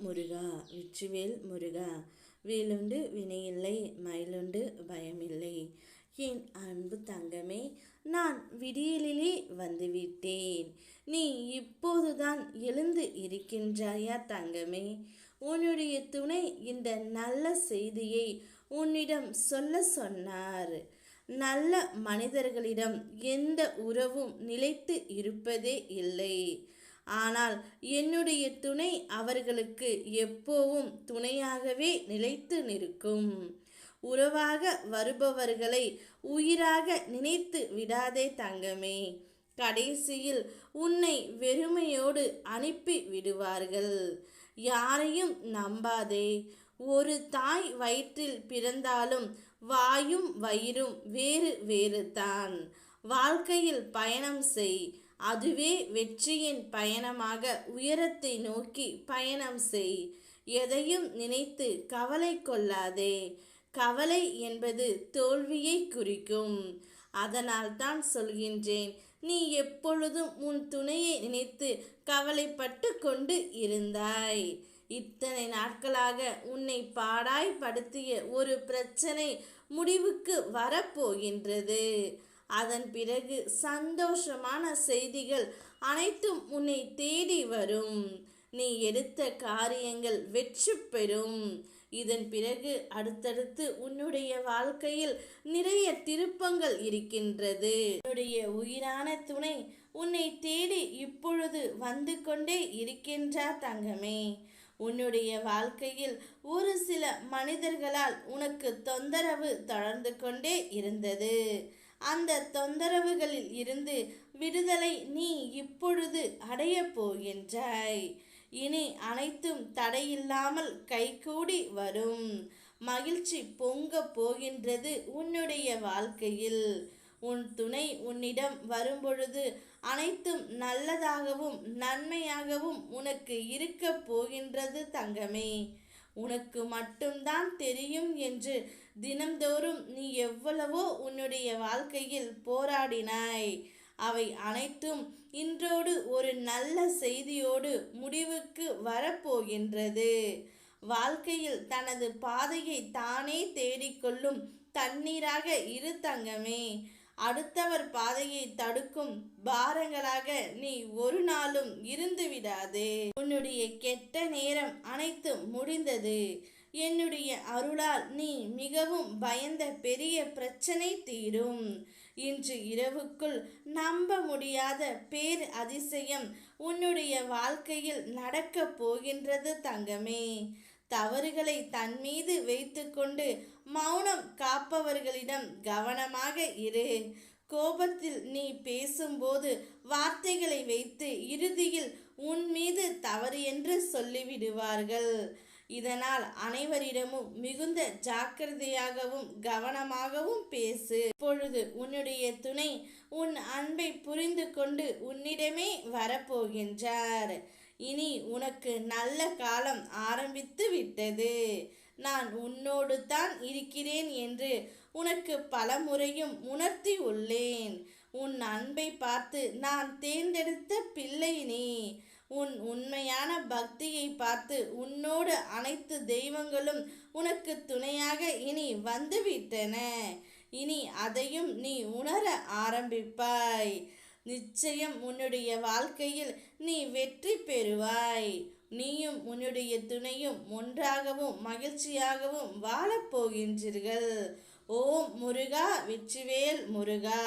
முருகா வெற்றிவேல் முருகா வேலுண்டு வினையில்லை மயிலுண்டு பயமில்லை. என் அன்பு தங்கமே நான் விடியலிலே வந்துவிட்டேன். நீ இப்போதுதான் எழுந்து இருக்கின்றாயா தங்கமே? உன்னுடைய துணை இந்த நல்ல செய்தியை உன்னிடம் சொல்ல சொன்னார். நல்ல மனிதர்களிடம் எந்த உறவும் நிலைத்து இருப்பதே இல்லை. ஆனால் என்னுடைய துணை அவர்களுக்கு எப்போவும் துணையாகவே நிலைத்து நிற்கும். உறவாக வருபவர்களை உயிராக நினைத்து விடாதே தங்கமே. கடைசியில் உன்னை வெறுமையோடு அனுப்பி விடுவார்கள். யாரையும் நம்பாதே. ஒரு தாய் வயிற்றில் பிறந்தாலும் வாயும் வயிறும் வேறு வேறு தான் வாழ்க்கையில் பயணம் செய். அதுவே வெற்றியின் பயணமாக உயரத்தை நோக்கி பயணம் செய். எதையும் நினைத்து கவலை கொள்ளாதே. கவலை என்பது தோல்வியை குறிக்கும். அதனால் தான் சொல்கின்றேன் நீ எப்பொழுதும் உன் துணையை நினைத்து கவலைப்பட்டு கொண்டு இருந்தாய். இத்தனை நாட்களாக உன்னை பாடாய்படுத்திய ஒரு பிரச்சனை முடிவுக்கு வரப்போகின்றது. அதன் பிறகு சந்தோஷமான செய்திகள் அனைத்தும் உன்னை தேடி வரும். நீ எடுத்த காரியங்கள் வெற்றி பெறும். இதன் பிறகு அடுத்தடுத்து உன்னுடைய வாழ்க்கையில் நிறைய திருப்பங்கள் இருக்கின்றது. உன்னுடைய உயிரான துணை உன்னை தேடி இப்பொழுது வந்து கொண்டே இருக்கின்றார் தங்கமே. உன்னுடைய வாழ்க்கையில் ஒரு சில மனிதர்களால் உனக்கு தொந்தரவு தொடர்ந்து கொண்டே இருந்தது. அந்த தொந்தரவுகளில் இருந்து விடுதலை நீ இப்பொழுது அடையப் போகின்றாய் இனி அனைத்தும் தடையில்லாமல் கைகூடி வரும். மகிழ்ச்சி பொங்க போகின்றது உன்னுடைய வாழ்க்கையில். உன் துணை உன்னிடம் வரும்பொழுது அனைத்தும் நல்லதாகவும் நன்மையாகவும் உனக்கு இருக்க போகின்றது தங்கமே. உனக்கு மட்டும்தான் தெரியும் என்று தினம்தோறும் நீ எவ்வளவோ உன்னுடைய வாழ்க்கையில் போராடினாய். அவை அனைத்தும் இன்றோடு ஒரு நல்ல செய்தியோடு முடிவுக்கு வரப்போகின்றது. வாழ்க்கையில் தனது பாதையை தானே தேடிக்கொள்ளும் தண்ணீராக இரு தங்கமே. அடுத்தவர் பாதையை தடுக்கும் பாரங்களாக நீ ஒரு நாளும் இருந்து விடாதே. உன்னுடைய கெட்ட நேரம் அனைத்து முடிந்தது. என்னுடைய அருளால் நீ மிகவும் பயந்த பெரிய பிரச்சனை தீரும். இன்று இரவுக்குள் நம்ப முடியாத பேர் அதிசயம் உன்னுடைய வாழ்க்கையில் நடக்கப் போகின்றது தங்கமே. தவறுகளை தன் மீது வைத்துக்கொண்டு மௌனம் காப்பவர்களிடம் கவனமாக இரு கோபத்தில் நீ பேசும்போது வார்த்தைகளை வைத்து இறுதியில் உன் மீது தவறு என்று சொல்லிவிடுவார்கள். இதனால் அனைவரிடமும் மிகுந்த ஜாக்கிரதையாகவும் கவனமாகவும் பேசு. இப்பொழுது உன்னுடைய துணை உன் அன்பை புரிந்து கொண்டு உன்னிடமே வரப்போகின்றார். இனி உனக்கு நல்ல காலம் ஆரம்பித்து விட்டது. நான் உன்னோடு தான் இருக்கிறேன் என்று உனக்கு பல முறையும் உணர்த்தி உள்ளேன். உன் அன்பை பார்த்து நான் தேர்ந்தெடுத்த பிள்ளை நீ. உன் உண்மையான பக்தியை பார்த்து உன்னோடு அனைத்து தெய்வங்களும் உனக்கு துணையாக இனி வந்துவிட்டன. இனி அதையும் நீ உணர ஆரம்பிப்பாய். நிச்சயம் உன்னுடைய வாழ்க்கையில் நீ வெற்றி பெறுவாய். நீயும் உன்னுடைய துணையும் ஒன்றாகவும் மகிழ்ச்சியாகவும் வாழப்போகின்றீர்கள் ஓம் முருகா வெற்றிவேல் முருகா.